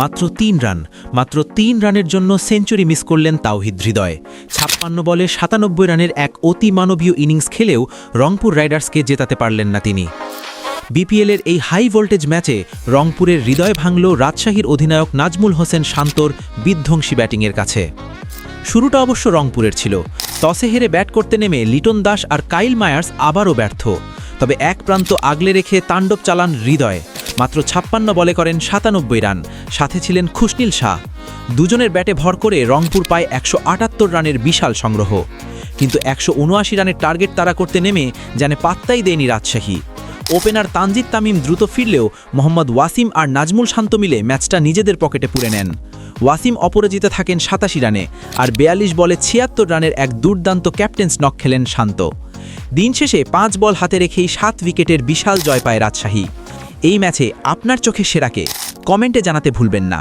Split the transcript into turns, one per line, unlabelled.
মাত্র তিন রান, মাত্র তিন রানের জন্য সেঞ্চুরি মিস করলেন তাওহিদ হৃদয়। ছাপ্পান্ন বলে সাতানব্বই রানের এক অতি মানবীয় ইনিংস খেলেও রংপুর রাইডার্সকে জেতাতে পারলেন না তিনি। বিপিএলের এই হাই ভোল্টেজ ম্যাচে রংপুরের হৃদয় ভাঙল রাজশাহীর অধিনায়ক নাজমুল হোসেন শান্তর বিধ্বংসী ব্যাটিংয়ের কাছে। শুরুটা অবশ্য রংপুরের ছিল। টসে হেরে ব্যাট করতে নেমে লিটন দাস আর কাইল মায়ার্স আবারও ব্যর্থ। তবে এক প্রান্ত আগলে রেখে তাণ্ডব চালান হৃদয়। মাত্র ছাপ্পান্ন বলে করেন সাতানব্বই রান। সাথে ছিলেন খুশনীল শাহ। দুজনের ব্যাটে ভর করে রংপুর পায় একশো আটাত্তর রানের বিশাল সংগ্রহ। কিন্তু একশো উনআশি রানের টার্গেট তারা করতে নেমে যেন পাত্তাই দেয়নি রাজশাহী। ওপেনার তানজিদ তামিম দ্রুত ফিরলেও মোহাম্মদ ওয়াসিম আর নাজমুল শান্ত মিলে ম্যাচটা নিজেদের পকেটে পুরে নেন। ওয়াসিম অপরাজিত থাকেন সাতাশি রানে আর বেয়াল্লিশ বলে ছিয়াত্তর রানের এক দুর্দান্ত ক্যাপ্টেন্স নক খেলেন শান্ত। দিন শেষে পাঁচ বল হাতে রেখেই সাত উইকেটের বিশাল জয় পায় রাজশাহী। এই ম্যাচে আপনার চোখে সেরাকে কমেন্টে জানাতে ভুলবেন না।